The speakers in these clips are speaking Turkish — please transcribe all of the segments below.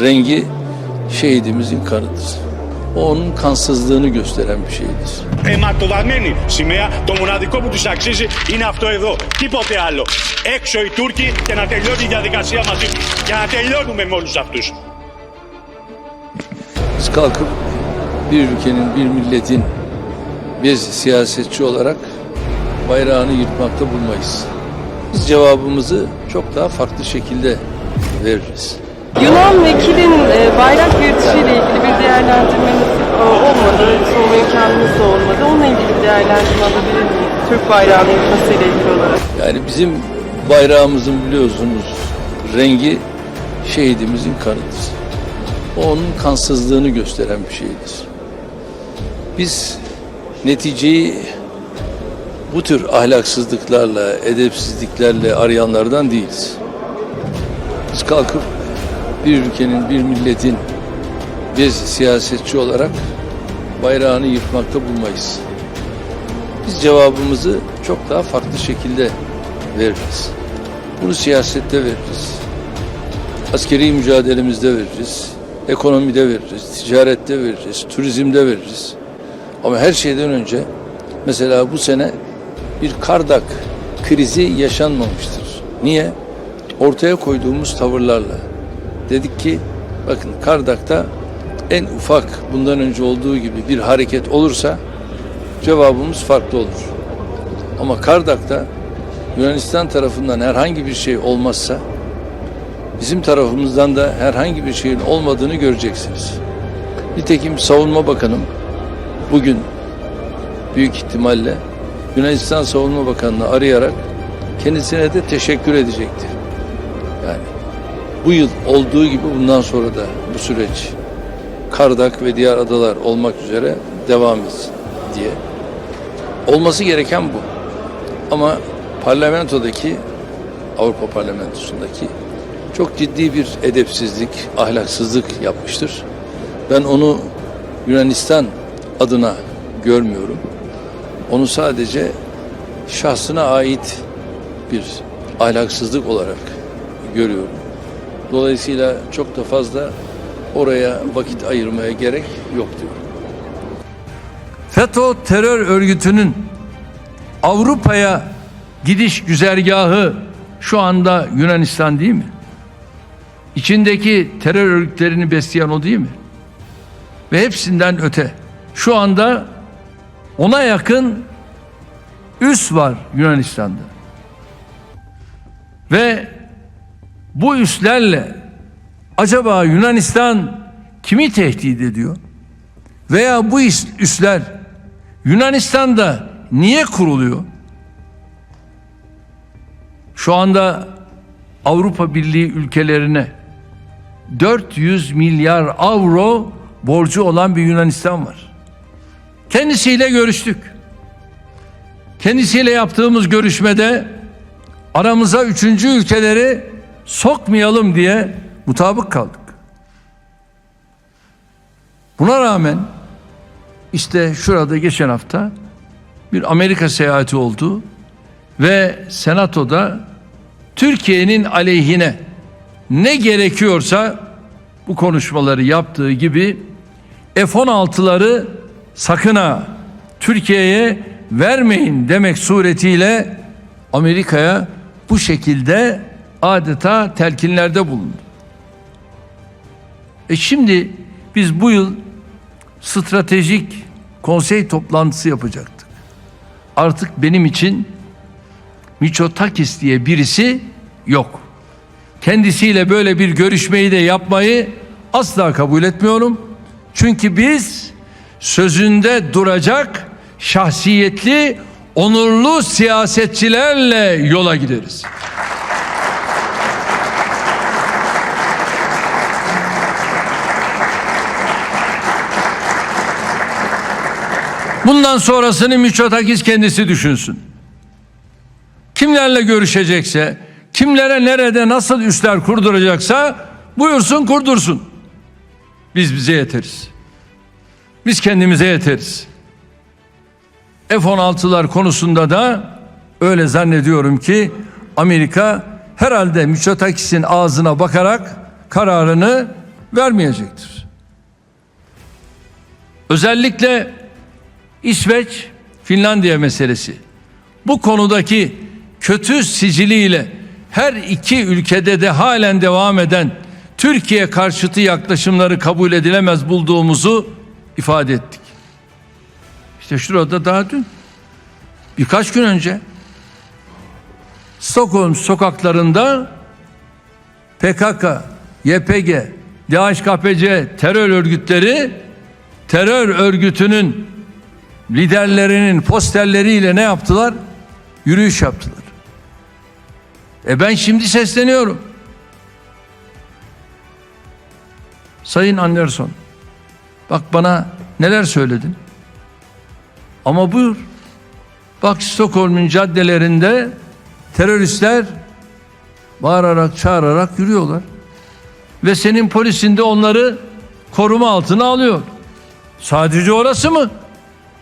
rengi şehidimizin kanıdır. O onun kansızlığını gösteren bir şeydir. αιματοδαμένη σημαία. Το μοναδικό που τους αξίζει είναι αυτό εδώ. Τίποτε άλλο. Έξω οι Τούρκοι και να τελειώνει η διαδικασία μαζί τους. Για να τελειώνουμε με όλους αυτούς. Biz kalkıp bir ülkenin, bir milletin bir siyasetçi olarak bayrağını yırtmakta bulmayız. Biz cevabımızı çok daha farklı şekilde veririz. Yunan vekilin e, bayrak yırtışıyla ilgili bir değerlendirmeniz e, olmadı, sorma imkanınız da olmadı. Onunla ilgili bir değerlendirme alabilir miyim? Türk bayrağının yırtmasıyla ilgili olarak. Yani bizim bayrağımızın biliyorsunuz rengi şehidimizin kanıdır. O onun kansızlığını gösteren bir şeydir. Biz neticeyi bu tür ahlaksızlıklarla, edepsizliklerle arayanlardan değiliz. Biz kalkıp bir ülkenin, bir milletin bir siyasetçi olarak bayrağını yırtmakta bulmayız. Biz cevabımızı çok daha farklı şekilde veririz. Bunu siyasette veririz. Askeri mücadelemizde veririz. Ekonomide veririz. Ticarette veririz. Turizmde veririz. Ama her şeyden önce mesela bu sene bir Kardak krizi yaşanmamıştır. Niye? Ortaya koyduğumuz tavırlarla. Dedik ki bakın Kardak'ta en ufak bundan önce olduğu gibi bir hareket olursa cevabımız farklı olur. Ama Kardak'ta Yunanistan tarafından herhangi bir şey olmazsa bizim tarafımızdan da herhangi bir şeyin olmadığını göreceksiniz. Nitekim Savunma Bakanım bugün büyük ihtimalle Yunanistan Savunma Bakanı'nı arayarak kendisine de teşekkür edecekti. Yani bu yıl olduğu gibi bundan sonra da bu süreç Kardak ve diğer adalar olmak üzere devam etsin diye. Olması gereken bu. Ama parlamentodaki Avrupa Parlamentosu'ndaki çok ciddi bir edepsizlik, ahlaksızlık yapmıştır. Ben onu Yunanistan adına görmüyorum. Onu sadece şahsına ait bir ahlaksızlık olarak görüyorum. Dolayısıyla çok da fazla oraya vakit ayırmaya gerek yok diyorum. FETÖ terör örgütünün Avrupa'ya gidiş güzergahı şu anda Yunanistan değil mi? İçindeki terör örgütlerini besleyen o değil mi? Ve hepsinden öte. Şu anda ona yakın üs var Yunanistan'da. Ve bu üslerle acaba Yunanistan kimi tehdit ediyor? Veya bu üs- üsler Yunanistan'da niye kuruluyor? Şu anda Avrupa Birliği ülkelerine 400 milyar avro borcu olan bir Yunanistan var. Kendisiyle görüştük. Kendisiyle yaptığımız görüşmede aramıza üçüncü ülkeleri sokmayalım diye mutabık kaldık. Buna rağmen işte şurada geçen hafta bir Amerika seyahati oldu ve senatoda Türkiye'nin aleyhine ne gerekiyorsa bu konuşmaları yaptığı gibi F-16'ları sakın ha Türkiye'ye vermeyin demek suretiyle Amerika'ya bu şekilde adeta telkinlerde bulundu. E şimdi biz bu yıl stratejik konsey toplantısı yapacaktık. Artık benim için Miçotakis diye birisi yok. Kendisiyle böyle bir görüşmeyi de yapmayı asla kabul etmiyorum. Çünkü biz sözünde duracak şahsiyetli, onurlu siyasetçilerle yola gideriz. Bundan sonrasını Miçotakis kendisi düşünsün. Kimlerle görüşecekse, kimlere nerede nasıl üsler kurduracaksa buyursun kurdursun. Biz bize yeteriz. Biz kendimize yeteriz. F-16'lar konusunda da öyle zannediyorum ki Amerika herhalde Mitsotakis'in ağzına bakarak kararını vermeyecektir. Özellikle İsveç, Finlandiya meselesi. Bu konudaki kötü siciliyle her iki ülkede de halen devam eden Türkiye karşıtı yaklaşımları kabul edilemez bulduğumuzu ifade ettik. İşte şurada daha dün birkaç gün önce Stockholm sokaklarında PKK, YPG, DHKPC terör örgütleri terör örgütünün liderlerinin posterleriyle ne yaptılar? Yürüyüş yaptılar. E ben şimdi sesleniyorum. Sayın Anderson, bak bana neler söyledin. Ama buyur. Bak Stockholm'un caddelerinde teröristler bağırarak çağırarak yürüyorlar. Ve senin polisin de onları koruma altına alıyor. Sadece orası mı?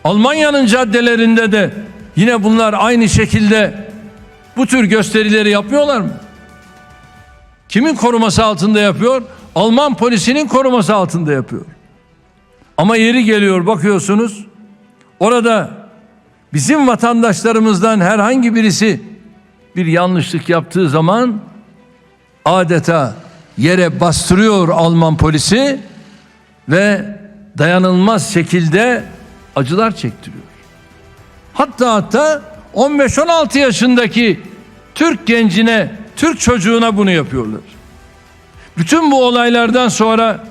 Almanya'nın caddelerinde de yine bunlar aynı şekilde bu tür gösterileri yapmıyorlar mı? Kimin koruması altında yapıyor? Alman polisinin koruması altında yapıyor. Ama yeri geliyor bakıyorsunuz orada bizim vatandaşlarımızdan herhangi birisi bir yanlışlık yaptığı zaman adeta yere bastırıyor Alman polisi ve dayanılmaz şekilde acılar çektiriyor. Hatta hatta 15-16 yaşındaki Türk gencine, Türk çocuğuna bunu yapıyorlar. Bütün bu olaylardan sonra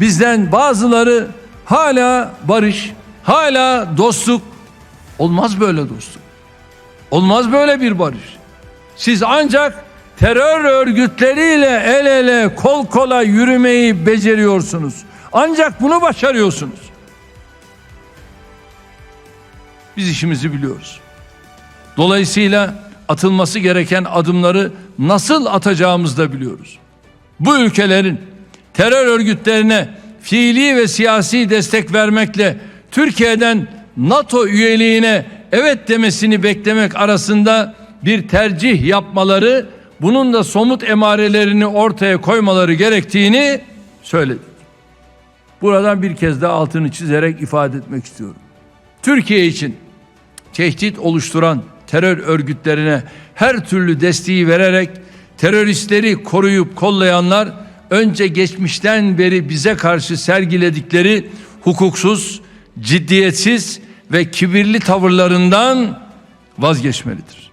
bizden bazıları hala barış, hala dostluk. Olmaz böyle dostluk. Olmaz böyle bir barış. Siz ancak terör örgütleriyle el ele kol kola yürümeyi beceriyorsunuz. Ancak bunu başarıyorsunuz. Biz işimizi biliyoruz. Dolayısıyla atılması gereken adımları nasıl atacağımızı da biliyoruz. Bu ülkelerin terör örgütlerine fiili ve siyasi destek vermekle Türkiye'den NATO üyeliğine evet demesini beklemek arasında bir tercih yapmaları, bunun da somut emarelerini ortaya koymaları gerektiğini söyledik. Buradan bir kez daha altını çizerek ifade etmek istiyorum. Türkiye için tehdit oluşturan terör örgütlerine her türlü desteği vererek teröristleri koruyup kollayanlar önce geçmişten beri bize karşı sergiledikleri hukuksuz, ciddiyetsiz ve kibirli tavırlarından vazgeçmelidir.